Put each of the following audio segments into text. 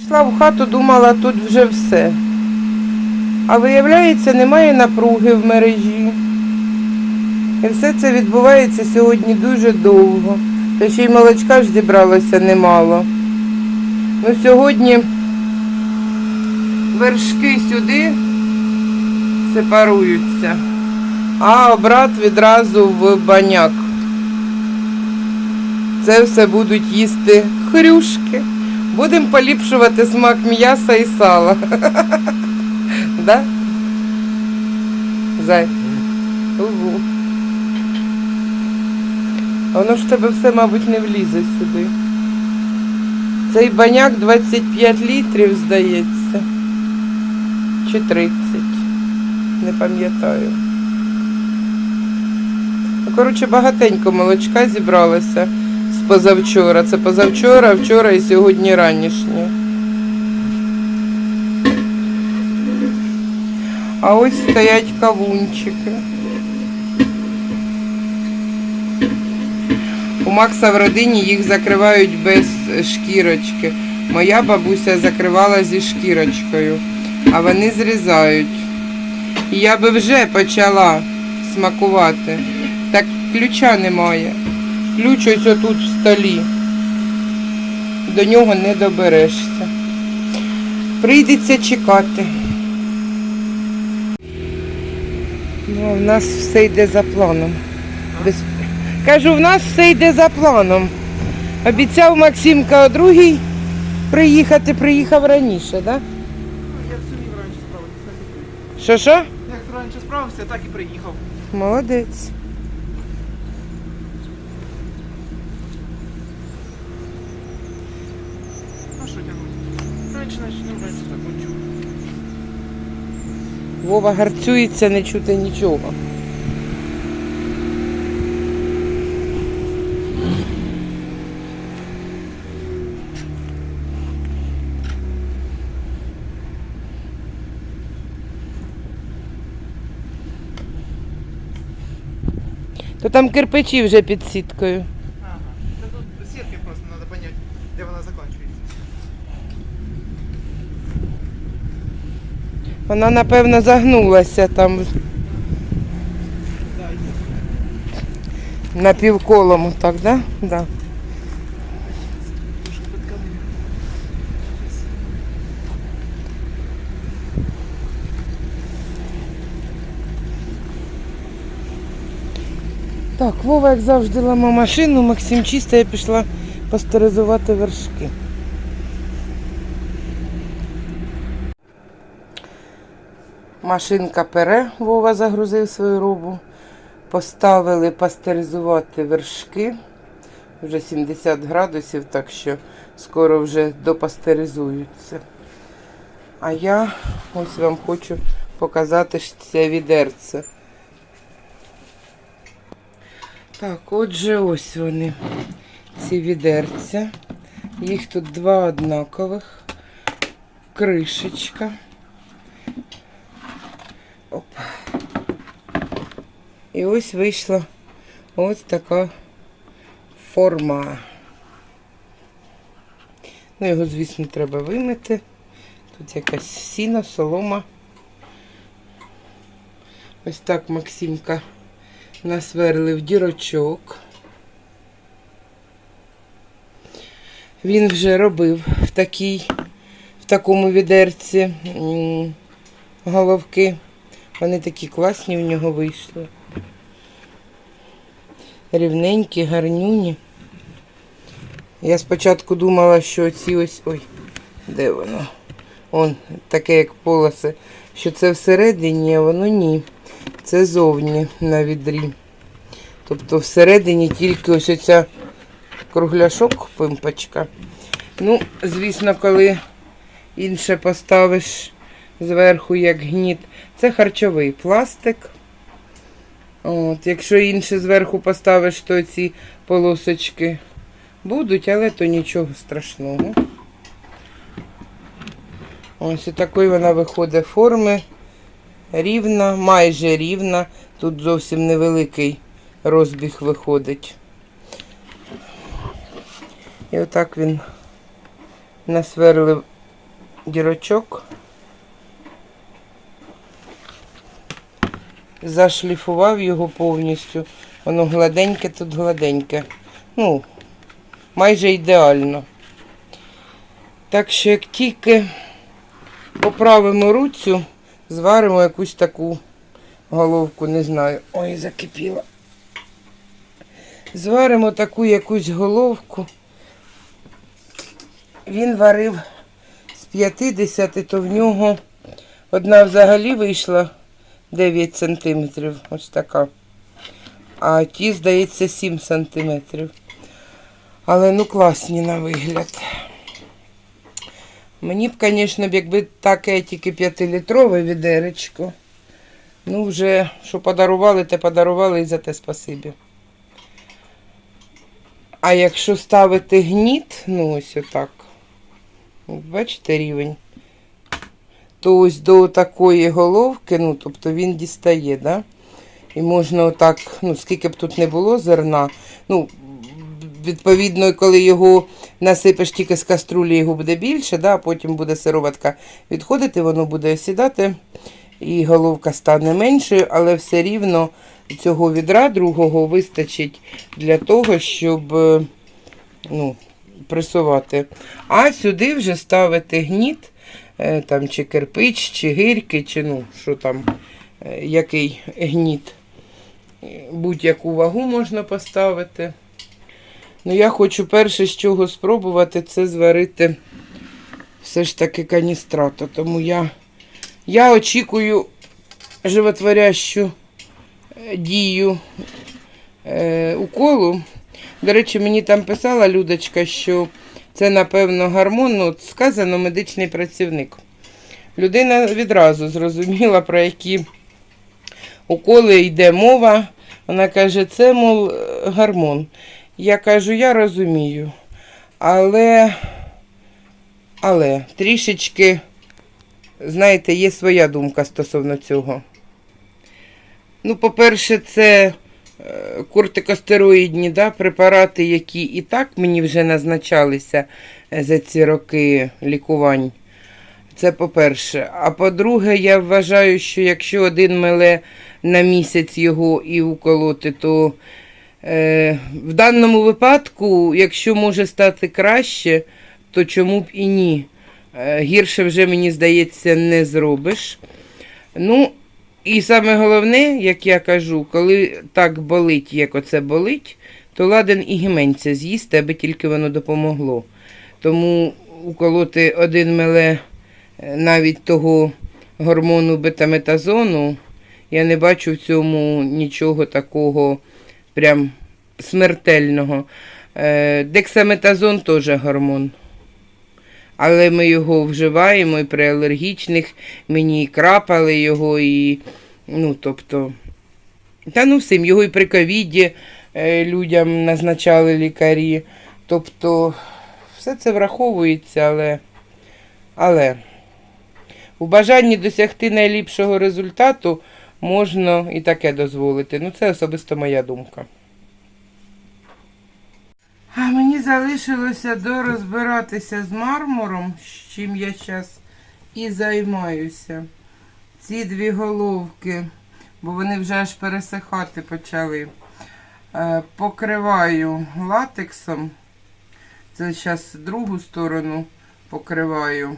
Йшла в хату, думала, тут вже все. А виявляється, немає напруги в мережі. І все це відбувається сьогодні дуже довго. Та ще й молочка ж зібралося немало. Ну, сьогодні вершки сюди сепаруються, а обрат відразу в баняк. Це все будуть їсти хрюшки. Будемо поліпшувати смак м'яса і сала. Да? Зай. Угу. Воно ж в тебе все, мабуть, не влізе сюди. Цей баняк 25 літрів, здається. Чи 30. Не пам'ятаю. Ну, коротше, багатенько молочка зібралося з позавчора. Це позавчора, вчора і сьогодні ранішнє. А ось стоять кавунчики. У Макса в родині їх закривають без шкірочки. Моя бабуся закривала зі шкірочкою, а вони зрізають. Я би вже почала смакувати. Так ключа немає. Ключ ось отут в столі. До нього не доберешся. Прийдеться чекати. Ну, в нас все йде за планом. Без... Кажу, в нас все йде за планом. Обіцяв Максимка о другій приїхати, приїхав раніше, так? Да? Як зумів раніше справитися, так і приїхав. Що що? Як раніше справився, так і приїхав. Молодець. А що тягнуть? Раніше почнемо, раніше закончу. Вова гарцюється, не чути нічого. Там кирпичі вже під сіткою. Ага. Та тут сітки просто треба зрозуміти, де вона закінчується. Вона, напевно, загнулася там Напівколому, так, да? Да. Так, Вова, як завжди, ламав машину, Максим чисто, я пішла пастеризувати вершки. Машинка пере, Вова загрузив свою робу. Поставили пастеризувати вершки. Вже 70 градусів, так що скоро вже допастеризуються. А я ось вам хочу показати ж це відерце. Так, отже, ось вони, ці відерця. Їх тут два однакових. Кришечка. Оп. І ось вийшла ось така форма. Ну, його, звісно, треба вимити. Тут якась сіна, солома. Ось так Максимка насверлив дірочок. Він вже робив в такій, в такому відерці головки. Вони такі класні в нього вийшли. Рівненькі, гарнюні. Я спочатку думала, що ці ось. Ой, де воно? Он таке, як полоси, що це всередині, а воно ні. Це зовні на відрі. Тобто всередині тільки ось оця кругляшок, пимпочка. Ну, звісно, коли інше поставиш зверху, як гніт, це харчовий пластик. От, якщо інше зверху поставиш, то ці полосочки будуть, але то нічого страшного. Ось і такої вона виходить форми. Рівна, майже рівна. Тут зовсім невеликий розбіг виходить. І отак він насверлив дірочок. Зашліфував його повністю. Воно гладеньке, тут гладеньке. Ну, майже ідеально. Так що як тільки поправимо руцю, зваримо якусь таку головку, не знаю. Ой, закипіла. Зваримо таку якусь головку. Він варив з 50, то в нього одна взагалі вийшла 9 сантиметрів, ось така. А ті, здається, 7 сантиметрів. Але ну класні на вигляд. Мені б, звісно, якби таке тільки 5-літрове відеречко. Ну, вже що подарували, те подарували і за те спасибі. А якщо ставити гніт, ну ось отак. Бачите рівень? То ось до такої головки, ну, тобто він дістає, да? І можна отак, ну, скільки б тут не було зерна, ну, відповідно, коли його насипеш тільки з каструлі, його буде більше, да? а потім буде сироватка відходити, воно буде осідати, і головка стане меншою, але все рівно цього відра другого вистачить для того, щоб е, ну, пресувати. А сюди вже ставити гніт, е, там, чи кирпич, чи гирки, чи ну, що там, е, який гніт. Будь-яку вагу можна поставити. Ну, я хочу перше, з чого спробувати, це зварити все ж таки каністрато. Тому я, я очікую животворящу е, дію е, уколу. До речі, мені там писала Людочка, що це, напевно, гормон, ну, сказано медичний працівник. Людина відразу зрозуміла, про які уколи йде мова. Вона каже, це, мов, е, гормон. Я кажу, я розумію. Але, але трішечки, знаєте, є своя думка стосовно цього. Ну, по-перше, це е, кортикостероїдні да, препарати, які і так мені вже назначалися е, за ці роки лікувань. Це по-перше. А по-друге, я вважаю, що якщо один меле на місяць його і уколоти, то в даному випадку, якщо може стати краще, то чому б і ні. Е, гірше вже, мені здається, не зробиш. Ну, і саме головне, як я кажу, коли так болить, як оце болить, то ладен і гіменця з'їсти, аби тільки воно допомогло. Тому уколоти один меле е, навіть того гормону бетаметазону, я не бачу в цьому нічого такого прям смертельного. Е, Дексаметазон теж гормон. Але ми його вживаємо і при алергічних, мені і крапали його, і, ну, тобто, та ну всім, його і при ковіді е, людям назначали лікарі. Тобто, все це враховується, але, але у бажанні досягти найліпшого результату можна і таке дозволити. Ну, це особисто моя думка. А мені залишилося дорозбиратися з мармуром, з чим я зараз і займаюся. Ці дві головки, бо вони вже аж пересихати почали. Е, Покриваю латексом. Це зараз другу сторону покриваю.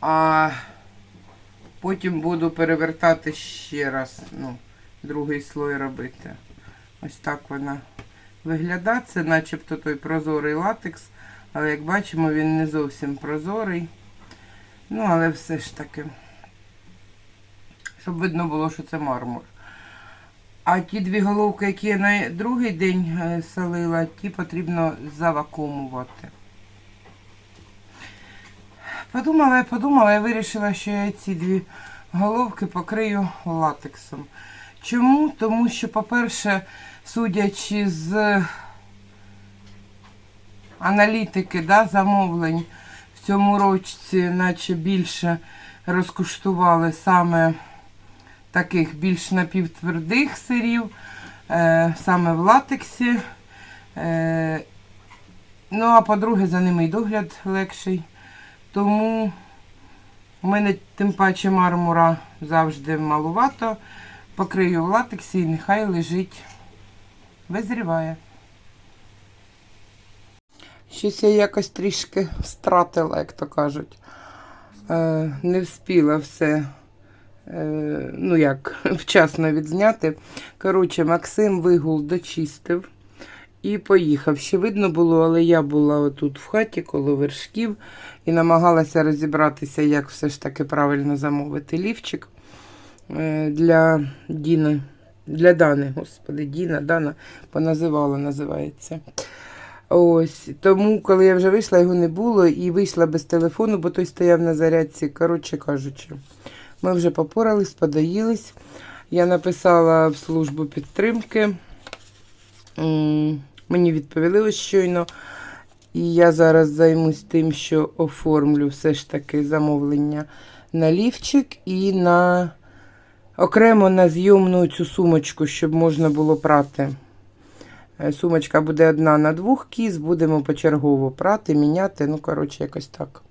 А потім буду перевертати ще раз, ну, другий слой робити. Ось так вона виглядає. Це начебто той прозорий латекс, але як бачимо, він не зовсім прозорий. Ну, але все ж таки, щоб видно було, що це мармур. А ті дві головки, які я на другий день е, солила, ті потрібно завакуумувати. Подумала, я подумала, я вирішила, що я ці дві головки покрию латексом. Чому? Тому що, по-перше, судячи з аналітики да, замовлень, в цьому році, наче більше розкуштували саме таких більш напівтвердих сирів, е, саме в латексі. Е, ну, а по-друге, за ними і догляд легший. Тому у мене тим паче мармура завжди малувато. Покрию в латексі і нехай лежить, визріває. Щось я якось трішки стратила, як то кажуть. Е, не вспіла все, е, ну як, вчасно відзняти. Коротше, Максим вигул дочистив і поїхав. Ще видно було, але я була отут в хаті коло вершків і намагалася розібратися, як все ж таки правильно замовити лівчик е, для Діни. Для Дани, господи, Діна, Дана поназивала, називається. Ось, тому, коли я вже вийшла, його не було і вийшла без телефону, бо той стояв на зарядці. Коротше кажучи, ми вже попорались, подоїлись. Я написала в службу підтримки. Мені відповіли щойно. І я зараз займусь тим, що оформлю все ж таки замовлення на лівчик і на окремо на зйомну цю сумочку, щоб можна було прати. Е, Сумочка буде одна на двох кіз, будемо почергово прати, міняти, ну, коротше, якось так.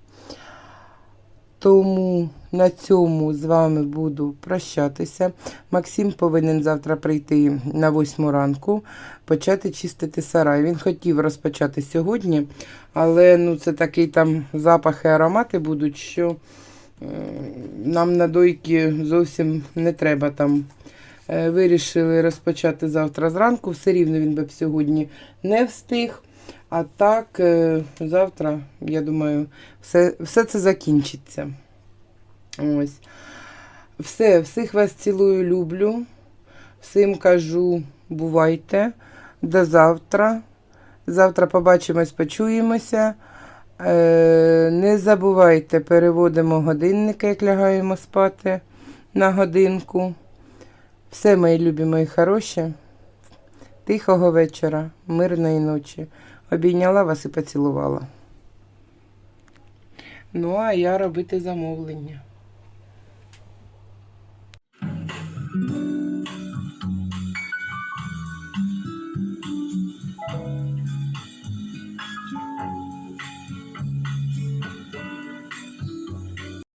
Тому на цьому з вами буду прощатися. Максим повинен завтра прийти на 8 ранку, почати чистити сарай. Він хотів розпочати сьогодні, але ну, це такий там запахи, аромати будуть, що е, нам на дойки зовсім не треба там. Е, Вирішили розпочати завтра зранку. Все рівно він би сьогодні не встиг. А так, е, завтра, я думаю, все, все це закінчиться. Ось. Все, всіх вас цілую, люблю. Всім кажу, бувайте. До завтра. Завтра побачимось, почуємося. Е, не забувайте, переводимо годинники, як лягаємо спати на годинку. Все, мої любі, мої хороші. Тихого вечора, мирної ночі. Обійняла вас і поцілувала. Ну, а я робити замовлення.